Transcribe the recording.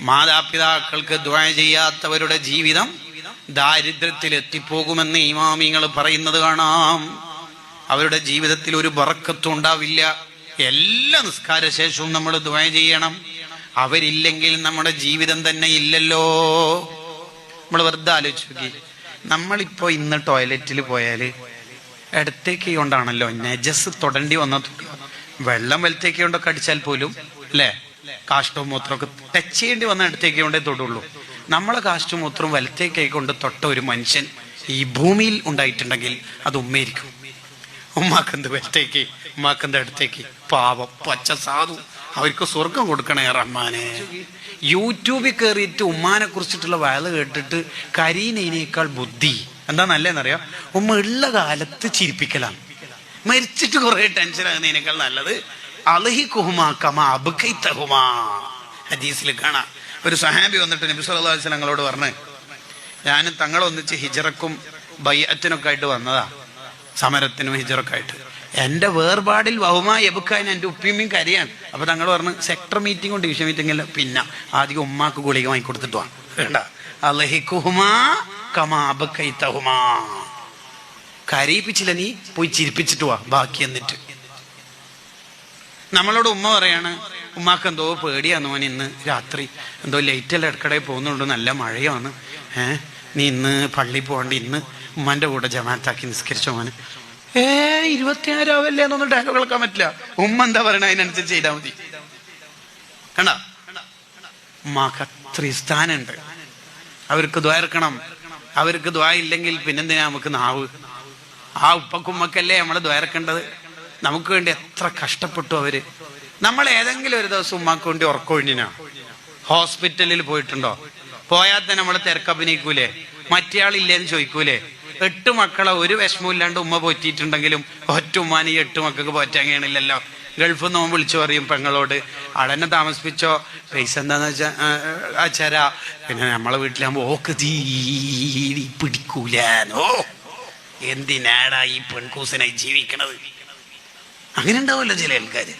മാതാപിതാക്കൾക്ക് ദ്വായ ചെയ്യാത്തവരുടെ ജീവിതം ദാരിദ്ര്യത്തിൽ എത്തിപ്പോകുമെന്ന് ഇമാമിങ്ങൾ പറയുന്നത് കാണാം. അവരുടെ ജീവിതത്തിൽ ഒരു ബറക്കത്തും ഉണ്ടാവില്ല. എല്ലാ നിസ്കാര ശേഷവും നമ്മൾ ദ്വായ ചെയ്യണം. അവരില്ലെങ്കിൽ നമ്മുടെ ജീവിതം തന്നെ ഇല്ലല്ലോ. നമ്മൾ വെറുതെ ആലോചിച്ച് നമ്മളിപ്പോ ഇന്ന് ടോയ്ലറ്റിൽ പോയാൽ ഇടത്തേക്ക് കൊണ്ടാണല്ലോ നജസ് തൊടണ്ടി വന്ന വെള്ളം വലത്തേക്ക് കൊണ്ടൊക്കെ അടിച്ചാൽ പോലും അല്ലേ? കാഷ്ടവും മൂത്രമൊക്കെ ടച്ച് ചെയ്യേണ്ടി വന്ന ഇടത്തേക്ക് കൊണ്ടേ തൊടുള്ളൂ. നമ്മളെ കാഷ്ടവും മൂത്രവും വലത്തേക്കായി കൊണ്ട് തൊട്ട ഒരു മനുഷ്യൻ ഈ ഭൂമിയിൽ ഉണ്ടായിട്ടുണ്ടെങ്കിൽ അത് ഉമ്മയിരിക്കും ഉമ്മാക്കന്ത് വലത്തേക്ക് ഉമ്മാക്കന്ത് അടുത്തേക്ക്? പാവം പച്ച സാധു. അവർക്ക് സ്വർഗം കൊടുക്കണേ റഹ്മാനെ. യൂട്യൂബിൽ കയറിയിട്ട് ഉമ്മാനെ കുറിച്ചിട്ടുള്ള വയൽ കേട്ടിട്ട് കരീനേക്കാൾ ബുദ്ധി. എന്താ നല്ലതെന്നറിയാം? ഉമ്മ ഉള്ള കാലത്ത് ചിരിപ്പിക്കലാണ്. മരിച്ചിട്ട് കുറെ ടെൻഷൻ ആകുന്നതിനേക്കാൾ നല്ലത് ഹദീസിൽ കാണാം. ഒരു സഹാബി വന്നിട്ട് നബി സല്ലല്ലാഹു അലൈഹി വസല്ലം ഞങ്ങളോട് പറഞ്ഞ് ഞാൻ തങ്ങളൊന്നിച്ച് ഹിജറക്കും ബയ്യത്തിനൊക്കെ ആയിട്ട് വന്നതാ. സമരത്തിനും ഹിജറൊക്കെ ആയിട്ട്. എന്റെ വേർപാടിൽ വഹുമായി എബുക്കാൻ എന്റെ ഉപ്പിയമ്മയും കരയാണ്. അപ്പൊ തങ്ങൾ പറഞ്ഞു സെക്ടർ മീറ്റിംഗും ഡിവിഷൻ മീറ്റിംഗ് അല്ല പിന്നെ ആദ്യം ഉമ്മാക്ക് ഗുളിക വാങ്ങി കൊടുത്തിട്ട് വാ. വേണ്ട. കരയിപ്പിച്ചില്ല നീ പോയി ചിരിപ്പിച്ചിട്ട് വാ. ബാക്കി എന്നിട്ട്. നമ്മളോട് ഉമ്മ പറയാണ് ഉമ്മാക്ക് എന്തോ പേടിയാന്ന് മോൻ ഇന്ന് രാത്രി. എന്തോ ലൈറ്റെല്ലാം ഇടക്കടയിൽ പോകുന്നുണ്ട് നല്ല മഴയാണ്. ഏ നീ ഇന്ന് പള്ളി പോകണ്ട ഇന്ന് ഉമ്മാന്റെ കൂടെ ജമാഅത്താക്കി നിസ്കരിച്ചോ മോന്. ഏ ഇരുപത്തിയാറാവല്ലേ എന്നൊന്നും ഡയലോഗ് കേൾക്കാൻ പറ്റില്ല. ഉമ്മ എന്താ പറയണ അതിനനുസരിച്ച് ചെയ്താൽ മതി. കണ്ടാ? ഉമ്മാക്ക് അത്രയും സ്ഥാനമുണ്ട്. അവർക്ക് ദ്വാരക്കണം അവർക്ക് ദ്വാ ഇല്ലെങ്കിൽ പിന്നെന്തിനാ നമുക്ക് നാവ്? ആ ഉപ്പക്കുമ്മക്കല്ലേ നമ്മൾ ദ്വാരക്കേണ്ടത് നമുക്ക് വേണ്ടി എത്ര കഷ്ടപ്പെട്ടു അവർ. നമ്മൾ ഏതെങ്കിലും ഒരു ദിവസം ഉമ്മാക്ക് വേണ്ടി ഉറക്കൊഴിഞ്ഞിനാ? ഹോസ്പിറ്റലിൽ പോയിട്ടുണ്ടോ? പോയാൽ തന്നെ നമ്മൾ തിരക്കഭിനയിക്കൂലേ മറ്റേയാളില്ലേന്ന് ചോദിക്കൂലേ? എട്ട് മക്കളെ ഒരു വിഷമം ഇല്ലാണ്ട് ഉമ്മ പോറ്റിയിട്ടുണ്ടെങ്കിലും ഒറ്റ ഉമ്മാന് ഈ എട്ട് മക്കൾക്ക് പോറ്റാൻ കഴിയണില്ലല്ലോ. ഗൾഫിൽ നിന്ന് വിളിച്ചു പറയും പെങ്ങളോട് അടനെ താമസിപ്പിച്ചോ? പൈസ എന്താന്ന് വെച്ചാ അച്ഛരാ പിന്നെ നമ്മളെ വീട്ടിലാകുമ്പോ ഓക്ക് തീരി പിടിക്കൂലോ എന്തിനാടാ ഈ പെൺകൂസനായി ജീവിക്കണത്? അങ്ങനെ ഉണ്ടാവുമല്ലോ ചില ആൾക്കാര്.